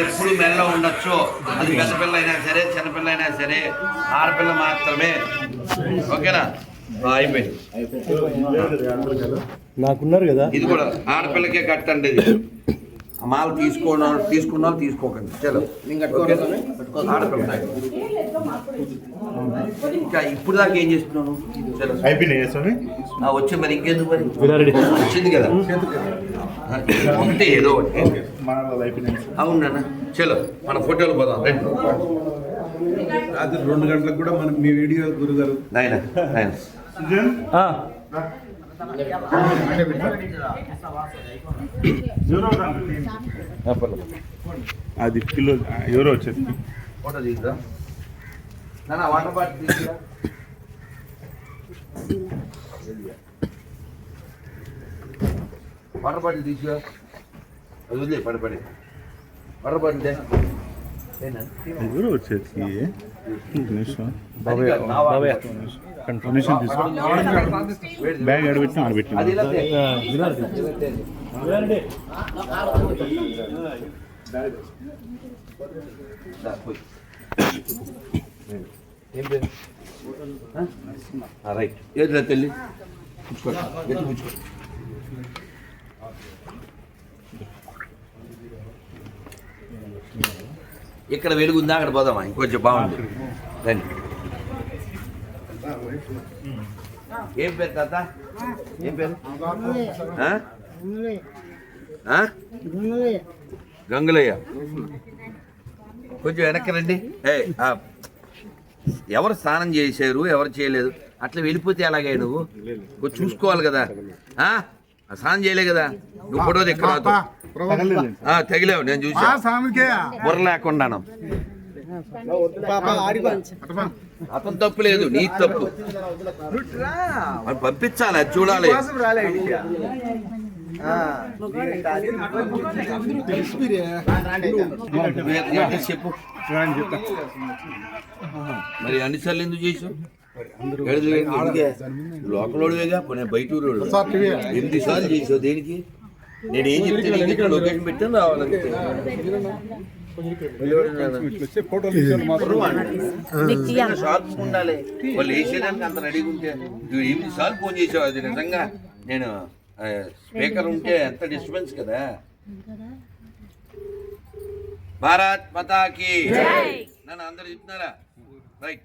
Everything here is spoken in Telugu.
ఎప్పుడు మెల్ల ఉండొచ్చు. అది పెద్ద పిల్ల అయినా సరే చిన్నపిల్ల అయినా సరే ఆడపిల్ల మాత్రమే. ఓకేనా? అయిపోయింది. నాకున్నారు కదా? ఇది కూడా ఆడపిల్లకే కట్టండి ఇది. మాల తీసుకోవడం తీసుకున్న వాళ్ళు తీసుకోకండి. చలో. ఇంకా ఇప్పుడు దాకా ఏం చేస్తున్నాను చలో. వచ్చి మరి ఇంకెందుకు మరి. వచ్చింది కదా? ఒకటి ఏదో ఒకటి. అవును చలో మన ఫోటోలు పోదాం. రండి రాత్రి రెండు గంటలకు కూడా మనం మీ వీడియో గురుగారు. నాయన నాయన. ఆ, ఆ, పర్లేదు. అది కిలో ఎవరో వచ్చేసి ఫోటో తీసుకురా నాన్న వాటర్ బాటిల్ తీసుకురా వాటర్ బాటిల్ తీసుకురా అది వదిలే పడి పడి. వాటర్ బాటిల్ ఎవరో వచ్చేసి ఒక నిమిషం. అది కాదు, నా వాటర్ బాబాయ్. బాటిల్. ఒక నిమిషం. తీసుకో బ్యాగ్ ఆడబెట్టినా అది ఆడబెట్టినా రైట్. ఏదిరా తెల్లి? పుచ్చుకో. గట్టి పుచ్చుకో. ఇక్కడ వెలుగుందా అక్కడ పోదామా? ఇంకొంచెం బాగుంది. రండి. ఏం పేరు తాత? ఏం పేరు? గంగులయ్య. కొంచెం వెనక్కి రండి. ఏ ఎవరు స్నానం చేశారు? ఎవరు చేయలేదు? అట్లా వెళ్ళిపోతే ఎలాగే నువ్వు? కొంచెం చూసుకోవాలి కదా. ఆ? స్నానం చేయలే కదా. నువ్వు ఫోటో దగ్గర తగిలేవు నేను చూసా బుర్ర లేకుండాను. అతను తప్పు లేదు నీ తప్పు. పంపించాలి అది చూడాలి. చెప్పు మరి అన్నిసార్లు ఎందుకు చేసావు లోకలోడువేగా? బయట ఎనిమిది సార్లు చేసావు దేనికి? నేను ఏం చెప్తే ఇక్కడ లొకేషన్ పెట్టాను రావాలంటే షార్ప్ ఉండాలి? వాళ్ళు వేసేదానికి అంత రెడీగా ఉంటే ఎనిమిది సార్లు ఫోన్ చేసావు? అది నిజంగా నేను స్పీకర్ ఉంటే ఎంత డిస్టర్బెన్స్ కదా. భారత్ మతాకి. నన్ను అందరు చెప్తున్నారా? రైట్